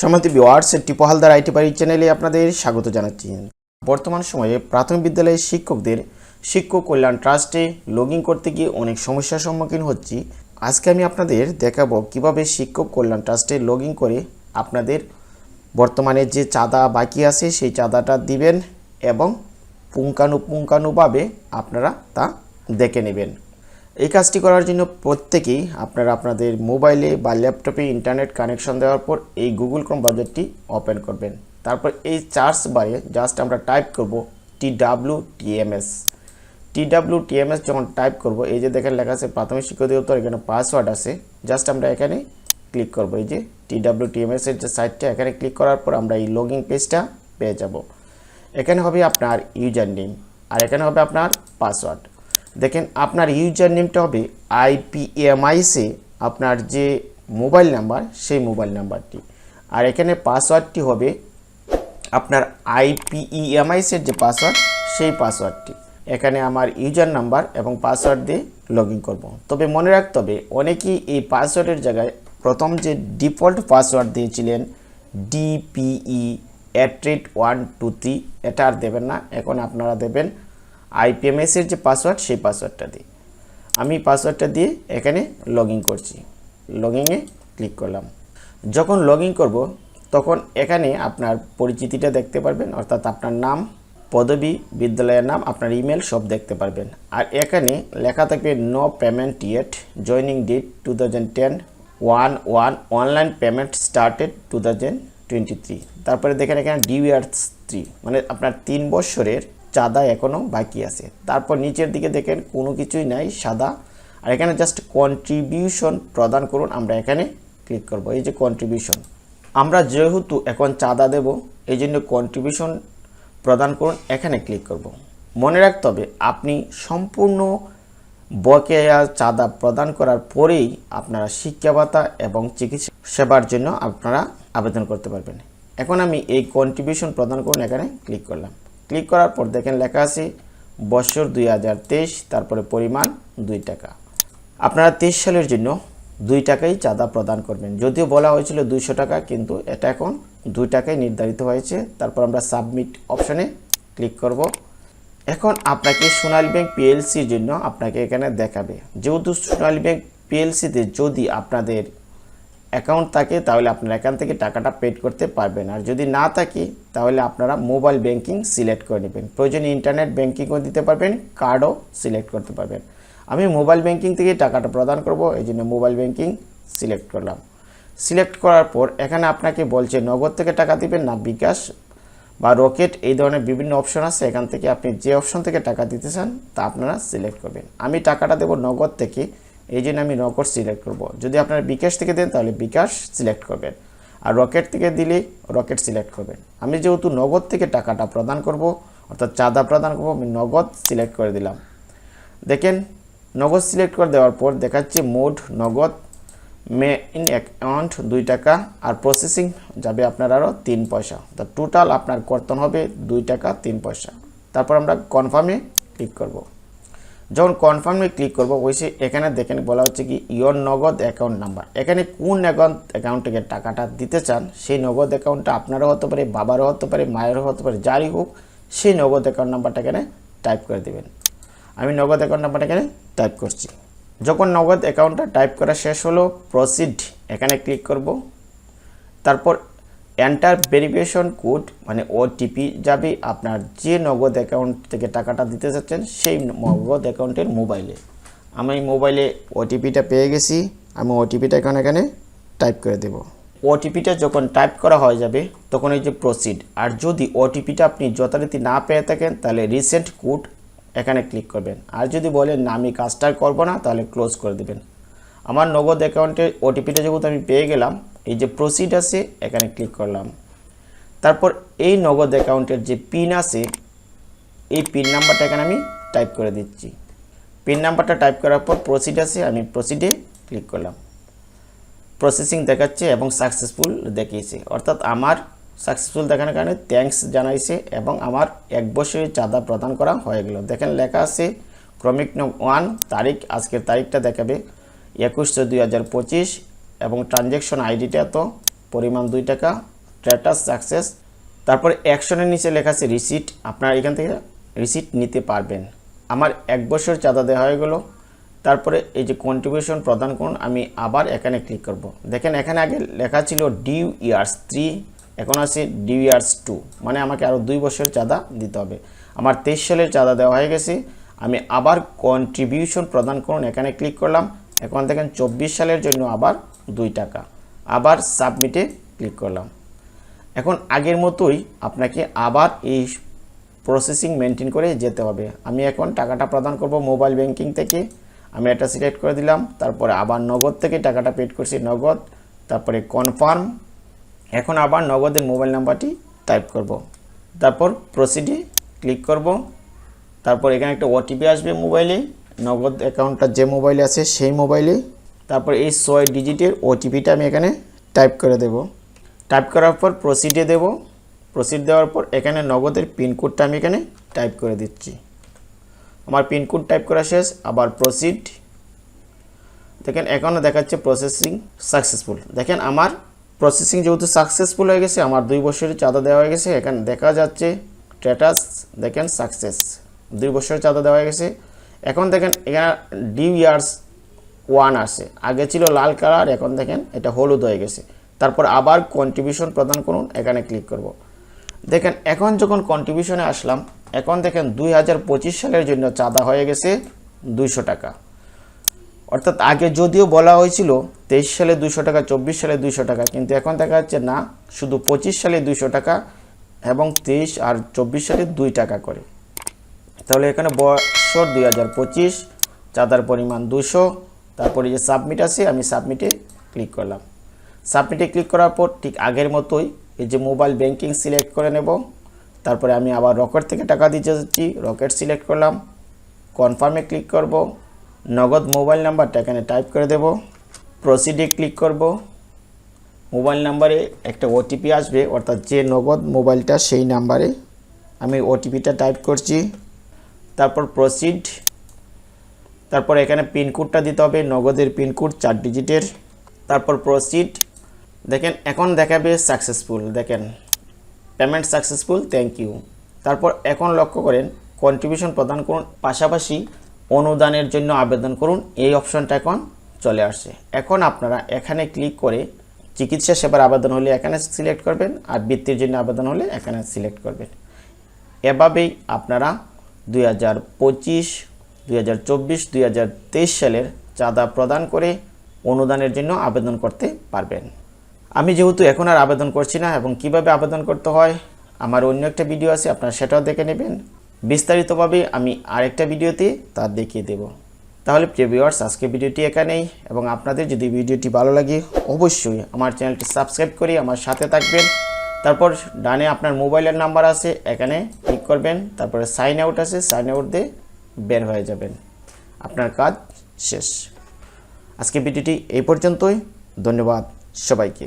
সমাতি বিওয়ার্স টিপোহালদার আইটি বাড়ি চ্যানেলে আপনাদের স্বাগত জানাচ্ছি। বর্তমান সময়ে প্রাথমিক বিদ্যালয়ের শিক্ষকদের শিক্ষক কল্যাণ ট্রাস্টে লগ করতে গিয়ে অনেক সমস্যার সম্মুখীন হচ্ছি। আজকে আমি আপনাদের দেখাবো কীভাবে শিক্ষক কল্যাণ ট্রাস্টে লগ করে আপনাদের বর্তমানে যে চাঁদা বাকি আছে সেই চাঁদাটা দিবেন এবং পুঙ্খানুপুঙ্খানুভাবে আপনারা তা দেখে নেবেন। এই কাজটি করার জন্য প্রত্যেকেই আপনারা আপনাদের মোবাইলে বা ল্যাপটপে ইন্টারনেট কানেকশন দেওয়ার পর এই গুগল ক্রোম ব্রাউজারটি ওপেন করবেন। তারপর এই চার্জ বারে জাস্ট আমরা টাইপ করব T W TMS T W TMS যখন টাইপ করব, এই যে দেখেন লেখা আছে প্রাথমিক শিক্ষা অধিদপ্তর, এখানে পাসওয়ার্ড আছে, জাস্ট আমরা এখানে ক্লিক করব। এই যে টি ডাব্লিউ টিএমএস এর যে সাইটটা, এখানে ক্লিক করার পর আমরা এই লগইন পেজটা পেয়ে যাব। এখানে হবে আপনার ইউজার নেম, আর এখানে হবে আপনার পাসওয়ার্ড। দেখেন আপনার ইউজার নেমটা হবে আইপিএমআইসে আপনার যে মোবাইল নাম্বার, সেই মোবাইল নাম্বারটি। আর এখানে পাসওয়ার্ডটি হবে আপনার আইপিইএমআইসের যে পাসওয়ার্ড, সেই পাসওয়ার্ডটি। এখানে আমার ইউজার নাম্বার এবং পাসওয়ার্ড দিয়ে লগ ইন করব। তবে মনে রাখতে হবে, অনেকেই এই পাসওয়ার্ডের জায়গায় প্রথম যে ডিফল্ট পাসওয়ার্ড দিয়েছিলেন DPE at rate one two three এটা আর দেবেন না। এখন আপনারা দেবেন আইপিএমএসের যে পাসওয়ার্ড সেই পাসওয়ার্ডটা দিই। আমি পাসওয়ার্ডটা দিয়ে এখানে লগ করছি। লগ ক্লিক করলাম। যখন লগ করব, তখন এখানে আপনার পরিচিতিটা দেখতে পারবেন, অর্থাৎ আপনার নাম, পদবি, বিদ্যালয়ের নাম, আপনার ইমেল সব দেখতে পারবেন। আর এখানে লেখা থাকবে no payment yet joining date two thousand ten one one online payment started two thousand twenty three তারপরে দেখেন এখানে ডিউ ইয়ার্স থ্রি মানে আপনার তিন বছরের চাঁদা এখনও বাকি আছে। তারপর নিচের দিকে দেখেন, কোনো কিছুই নাই, সাদা। আর এখানে জাস্ট কন্ট্রিবিউশন প্রদান করুন, আমরা এখানে ক্লিক করব। এই যে কন্ট্রিবিউশন আমরা যেহেতু এখন চাঁদা দেব, এই জন্য কন্ট্রিবিউশন প্রদান করুন, এখানে ক্লিক করব। মনে রাখতে হবে, আপনি সম্পূর্ণ বকেয়া চাঁদা প্রদান করার পরেই আপনারা শিক্ষা ভাতা এবং চিকিৎসা সেবার জন্য আপনারা আবেদন করতে পারবেন। এখন আমি এই কন্ট্রিবিউশন প্রদান করুন, এখানে ক্লিক করলাম। ক্লিক করার পর দেখেন লেখা আছে বছর দুই হাজার তেইশ, তারপরে পরিমাণ দুই টাকা। আপনারা তেইশ সালের জন্য দুই টাকাই চাঁদা প্রদান করবেন। যদিও বলা হয়েছিল দুইশো টাকা, কিন্তু এটা এখন দুই টাকায় নির্ধারিত হয়েছে। তারপর আমরা সাবমিট অপশানে ক্লিক করব। এখন আপনাকে সোনালী ব্যাংক পিএলসির জন্য আপনাকে এখানে দেখাবে। যেহেতু সোনালী ব্যাংক পিএলসিতে যদি আপনাদের অ্যাকাউন্ট থাকে, তাহলে আপনারা এখান থেকে টাকাটা পেড করতে পারবেন। আর যদি না থাকে, তাহলে আপনারা মোবাইল ব্যাংকিং সিলেক্ট করে নেবেন। প্রয়োজনে ইন্টারনেট ব্যাংকিংও দিতে পারবেন কার্ডও সিলেক্ট করতে পারবেন। আমি মোবাইল ব্যাংকিং থেকে টাকাটা প্রদান করব, এই জন্য মোবাইল ব্যাংকিং সিলেক্ট করলাম। সিলেক্ট করার পর এখানে আপনাকে বলছে, নগদ থেকে টাকা দিবেন না, বিকাশ বা রকেট, এই ধরনের বিভিন্ন অপশন আছে। এখান থেকে আপনি যে অপশন থেকে টাকা দিতে চান, তা আপনারা সিলেক্ট করবেন। আমি টাকাটা দেবো নগদ থেকে এই জন্য আমি নগদ সিলেক্ট করব। যদি আপনারা বিকাশ থেকে দেন, তাহলে বিকাশ সিলেক্ট করবেন। আর রকেট থেকে দিলে রকেট সিলেক্ট করবেন। আমি যেহেতু নগদ থেকে টাকাটা প্রদান করব, অর্থাৎ চাঁদা প্রদান করব, আমি নগদ সিলেক্ট করে দিলাম। দেখেন, নগদ সিলেক্ট করে দেওয়ার পর দেখাচ্ছে মোড নগদ মে ইন অ্যাকাউন্ট দুই টাকা, আর প্রসেসিং যাবে আপনার আরও তিন পয়সা। তো টোটাল আপনার কর্তন হবে দুই টাকা, তিন পয়সা। তারপর আমরা কনফার্মে ক্লিক করব। যখন কনফার্মে ক্লিক করব ওইসে এখানে দেখেন বলা হচ্ছে কি ইয়র নগদ অ্যাকাউন্ট নাম্বার এখানে কোন অ্যাকাউন্ট অ্যাকাউন্ট থেকে টাকাটা দিতে চান, সেই নগদ অ্যাকাউন্টটা আপনারও হতে পারে, বাবারও হতে পারে, মায়েরও হতে পারে, যারই হোক, সেই নগদ অ্যাকাউন্ট নাম্বারটা এখানে টাইপ করে দেবেন। আমি নগদ অ্যাকাউন্ট নাম্বারটা এখানে টাইপ করছি। যখন নগদ অ্যাকাউন্টটা টাইপ করা শেষ হলো প্রসিড এখানে ক্লিক করব। তারপর এন্টার ভেরিফিকেশন কোড মানে ওটিপি যাবে। আপনার যে নগদ অ্যাকাউন্ট থেকে টাকাটা দিতে চাচ্ছেন সেই নগদ অ্যাকাউন্টের মোবাইলে আমি মোবাইলে ওটিপিটা পেয়ে গেছি। আমি ওটিপিটা এখন এখানে টাইপ করে দেব। ওটিপিটা যখন টাইপ করা হয়ে যাবে, তখন এই যে প্রসিড আর যদি ওটিপিটা আপনি যথারীতি না পেয়ে থাকেন, তাহলে রিসেন্ট কোড এখানে ক্লিক করবেন। আর যদি বলেন না, আমি কাজটা করব না, তাহলে ক্লোজ করে দেবেন। আমার নগদ অ্যাকাউন্টের ওটিপিটা যেহেতু আমি পেয়ে গেলাম, এই যে প্রসিড আছে, এখানে ক্লিক করলাম। তারপর এই নগদ অ্যাকাউন্টের যে পিন আছে, এই পিন নাম্বারটা এখানে আমি টাইপ করে দিচ্ছি। পিন নাম্বারটা টাইপ করার পর প্রসিড আছে, আমি প্রসিডে ক্লিক করলাম। প্রসেসিং দেখাচ্ছে এবং সাকসেসফুল দেখিয়েছে। অর্থাৎ আমার সাকসেসফুল দেখানোর কারণে থ্যাঙ্কস জানাইছে এবং আমার এক বছরের চাঁদা প্রদান করা হয়ে গেল। দেখেন লেখা আছে, ক্রমিক ওয়ান তারিখ, আজকের তারিখটা দেখাবে। একুশ দুই হাজার পঁচিশ এবং ট্রানজ্যাকশন আইডিটা তো পরিমাণ দুই টাকা স্ট্যাটাস সাকসেস তারপরে অ্যাকশনের নিচে লেখা আছে রিসিট আপনারা এখান থেকে রিসিট নিতে পারবেন। আমার এক বছর চাঁদা দেওয়া হয়ে গেলো। তারপরে এই যে কন্ট্রিবিউশন প্রদান করুন, আমি আবার এখানে ক্লিক করব। দেখেন এখানে আগে লেখা ছিল ডিউ ইয়ার্স থ্রি এখন আছে ডিউ ইয়ার্স টু মানে আমাকে আরও দুই বছর চাঁদা দিতে হবে। আমার তেইশ সালের চাঁদা দেওয়া হয়ে গেছে। আমি আবার কন্ট্রিবিউশন প্রদান করুন, এখানে ক্লিক করলাম। এখন দেখেন চব্বিশ সালের জন্য আবার দুই টাকা। আবার সাবমিটে ক্লিক করলাম। এখন আগের মতোই আপনাকে আবার এই প্রসেসিং মেনটেন করে যেতে হবে। আমি এখন টাকাটা প্রদান করব মোবাইল ব্যাংকিং থেকে। আমি এটা সিলেক্ট করে দিলাম। তারপরে আবার নগদ থেকে টাকাটা পেড করছি নগদ। তারপরে কনফার্ম এখন আবার নগদের মোবাইল নাম্বারটি টাইপ করব। তারপর প্রসিডে ক্লিক করব। তারপর এখানে একটা ওটিপি আসবে মোবাইলে নগদ অ্যাকাউন্টটা যে মোবাইলে আছে সেই মোবাইলে তারপর এই ছয় ডিজিটের ওটিপিটা আমি এখানে টাইপ করে দেব। টাইপ করার পর প্রসিডে দেব। প্রসিড দেওয়ার পর এখানে নগদের পিনকোডটা আমি এখানে টাইপ করে দিচ্ছি। আমার পিনকোড টাইপ করা শেষ, আবার প্রসিড দেখেন, এখনও দেখাচ্ছে প্রসেসিং সাকসেসফুল দেখেন, আমার প্রসেসিং যেহেতু সাকসেসফুল হয়ে গেছে, আমার দুই বছরের চাঁদা দেওয়া হয়ে গেছে, এখানে দেখা যাচ্ছে স্ট্যাটাস দেখেন সাকসেস দুই বছরের চাঁদা দেওয়া হয়ে গেছে। এখন দেখেন এখানে ডিউ ইয়ার্স ওয়ান আসে আগে ছিল লাল কালার এখন দেখেন এটা হলুদ হয়ে গেছে। তারপর আবার কন্ট্রিবিউশন প্রদান করুন, এখানে ক্লিক করব। দেখেন, এখন যখন কন্ট্রিবিউশনে আসলাম, এখন দেখেন দুই হাজার পঁচিশ সালের জন্য চাঁদা হয়ে গেছে দুইশো টাকা। অর্থাৎ আগে যদিও বলা হয়েছিল তেইশ সালে দুশো টাকা, চব্বিশ সালে দুইশো টাকা, কিন্তু এখন দেখা যাচ্ছে না, শুধু পঁচিশ সালে দুইশো টাকা এবং তেইশ আর চব্বিশ সালে দুই টাকা করে। তাহলে এখানে বছর দুই হাজার পঁচিশ, চাঁদার পরিমাণ দুশো তারপরে যে সাবমিট আছে, আমি সাবমিটে ক্লিক করলাম। সাবমিটে ক্লিক করার পর ঠিক আগের মতোই এই যে মোবাইল ব্যাংকিং সিলেক্ট করে নেব। তারপরে আমি আবার রকেট থেকে টাকা দিতে যাচ্ছি, রকেট সিলেক্ট করলাম, কনফার্মে ক্লিক করব, নগদ মোবাইল নাম্বারটা এখানে টাইপ করে দেব, প্রসিডে ক্লিক করব, মোবাইল নাম্বারে একটা ওটিপি আসবে, অর্থাৎ যে নগদ মোবাইলটা সেই নাম্বারে আমি ওটিপিটা টাইপ করছি। তারপর প্রসিড তারপর এখানে পিনকোডটা দিতে হবে, নগদের পিনকোড চার ডিজিটের তারপর প্রসিড দেখেন এখন দেখাবে সাকসেসফুল দেখেন পেমেন্ট সাকসেসফুল থ্যাংক ইউ তারপর এখন লক্ষ্য করেন কন্ট্রিবিউশন প্রদান করুন, পাশাপাশি অনুদানের জন্য আবেদন করুন, এই অপশনটা এখন চলে আসছে। এখন আপনারা এখানে ক্লিক করে চিকিৎসা সেবার আবেদন হলে এখানে সিলেক্ট করবেন, আর বৃত্তির জন্য আবেদন হলে এখানে সিলেক্ট করবেন। এভাবেই আপনারা দুই হাজার পঁচিশ, দুই হাজার চব্বিশ, দুই হাজার তেইশ সালের চাঁদা প্রদান করে অনুদানের জন্য আবেদন করতে পারবেন। আমি যেহেতু এখন আর আবেদন করছি না এবং কীভাবে আবেদন করতে হয়, আমার অন্য একটা ভিডিও আছে, আপনারা সেটাও দেখে নেবেন। বিস্তারিতভাবে আমি আরেকটা ভিডিওতে তা দেখিয়ে দেব। তাহলে প্রিয় ভিউয়ার্স আজকে ভিডিওটি এখানেই এবং আপনাদের যদি ভিডিওটি ভালো লাগে, অবশ্যই আমার চ্যানেলটি সাবস্ক্রাইব করে আমার সাথে থাকবেন। তারপর ডানে আপনার মোবাইলের নাম্বার আছে, এখানে ক্লিক করবেন, তারপরে সাইন আউট আছে সাইন আউট দিয়ে বের হয়ে যাবেন। আপনার কাজ শেষ। আজকে ভিডিওটি এই পর্যন্তই। ধন্যবাদ সবাইকে।